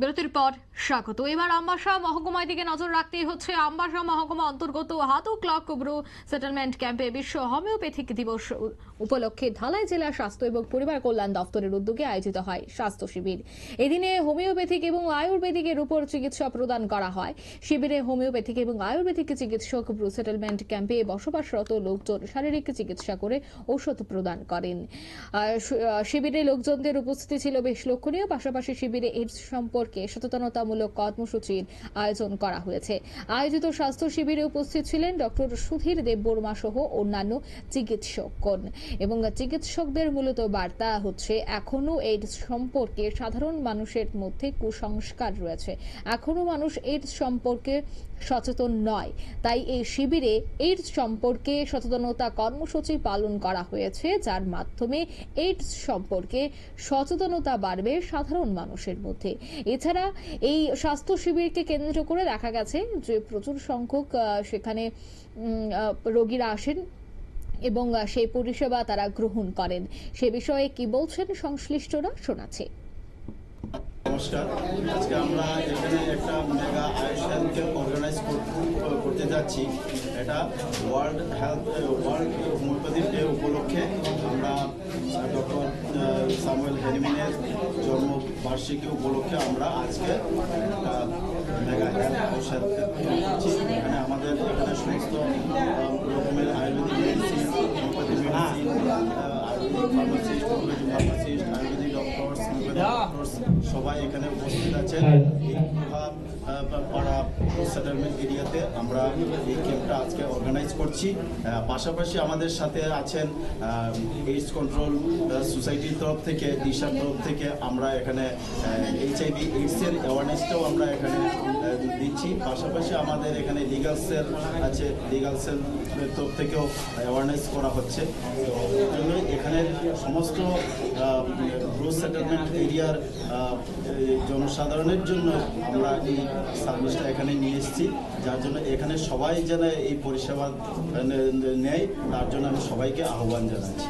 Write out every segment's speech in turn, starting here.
বিরতির পর স্বাগত। এবার আমবাসা মহকুমায় দিকে নজর রাখতেই হচ্ছে আমবাসা মহকুমা অন্তর্গত হাতু ক্লক ব্রু সেটেলমেন্ট ক্যাম্পে বিশ্ব হোমিওপ্যাথিক দিবস উপলক্ষে ধালাই জেলা স্বাস্থ্য এবং পরিবার কল্যাণ দপ্তরের উদ্যোগে আয়োজিত হয় স্বাস্থ্য শিবির। এদিনে হোমিওপ্যাথিক এবং আয়ুর্বেদিকের উপর চিকিৎসা প্রদান করা হয়। শিবিরে হোমিওপ্যাথিক এবং আয়ুর্বেদিক চিকিৎসক ব্রু সেটেলমেন্ট ক্যাম্পে বসবাসরত লোকজন শারীরিক চিকিৎসা করে ঔষধ প্রদান করেন। শিবিরে লোকজনদের উপস্থিতি ছিল বেশ লক্ষণীয় পাশাপাশি শিবিরে এইডস সম্পর্কে সচেতনতামূলক কর্মসূচির আয়োজন করা হয়েছে। আয়োজিত স্বাস্থ্য শিবিরে উপস্থিত ছিলেন ডক্টর সুধীর দেববর্মা সহ অন্যান্য চিকিৎসকগণ এবং চিকিৎসকদের মূলত বার্তা হচ্ছে, এখনও এইডস সম্পর্কে সাধারণ মানুষের মধ্যে কুসংস্কার রয়েছে। এখনও মানুষ এইডস সম্পর্কে সচেতন নয়। তাই এই শিবিরে এইডস সম্পর্কে সচেতনতা কর্মসূচি পালন করা হয়েছে, যার মাধ্যমে এইডস সম্পর্কে সচেতনতা বাড়বে সাধারণ মানুষের মধ্যে। এছাড়া এই স্বাস্থ্য শিবিরকে কেন্দ্র করে দেখা গেছে যে প্রচুর সংখ্যক সেখানে রোগীরা আসেন এবং সেই পরিষেবা তারা গ্রহণ করেন। সে বিষয়ে কি বলছেন সংশ্লিষ্টরা শোনাচ্ছে। নমস্কার। আজকে আমরা এখানে একটা মেগা ক্যাম্প অর্গানাইজ করতে যাচ্ছি। এটা world health world homeopathy day উপলক্ষে আমরা ডক্টর সামুয়েল হেনিমিনের জন্মবার্ষিকী উপলক্ষে আমরা আজকে মেগা এখানে আমাদের এখানে সমস্ত রকমের ayurvedic medicine homeopathy medicine ayurvedic pharmacy ayurvedic সবাই এখানে উপস্থিত আছেন। পাড়া সেটেলমেন্ট এরিয়াতে আমরা এই ক্যাম্পটা আজকে অর্গানাইজ করছি। পাশাপাশি আমাদের সাথে আছেন এইডস কন্ট্রোল সোসাইটির তরফ থেকে দিশার তরফ থেকে আমরা এখানে এইচআইভি এইডসের অ্যাওয়ারনেসটাও আমরা এখানে দিচ্ছি। পাশাপাশি আমাদের এখানে লিগাল সেল আছে লিগাল সেল তরফ থেকেও অ্যাওয়ারনেস করা হচ্ছে। তো এই জন্য এখানে সমস্ত ব্রু সেটেলমেন্ট এরিয়ার জনসাধারণের জন্য আমরা এই সার্ভিসটা এখানে নিয়ে এসেছি। যার জন্য এখানে সবাই যেন এই পরিষেবা নেয়, তার জন্য আমি সবাইকে আহ্বান জানাচ্ছি।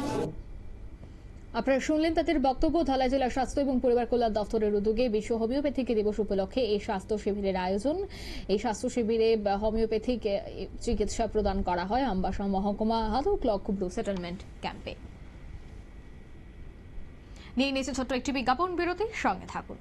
আপনারা শুনলেন তাদের বক্তব্য, ধলাই জেলা স্বাস্থ্য এবং পরিবার কল্যাণ দপ্তরের উদ্যোগে বিশ্ব হোমিওপ্যাথিক দিবস উপলক্ষে এই স্বাস্থ্য শিবিরের আয়োজন। এই স্বাস্থ্য শিবিরে হোমিওপ্যাথিক চিকিৎসা প্রদান করা হয় আমবাসা মহকুমা হাদু ক্লক ব্রু সেটেলমেন্ট ক্যাম্পে। নিয়ে নিয়েছে ছোট্ট একটি বিজ্ঞাপন। বিরতি সঙ্গে থাকুন।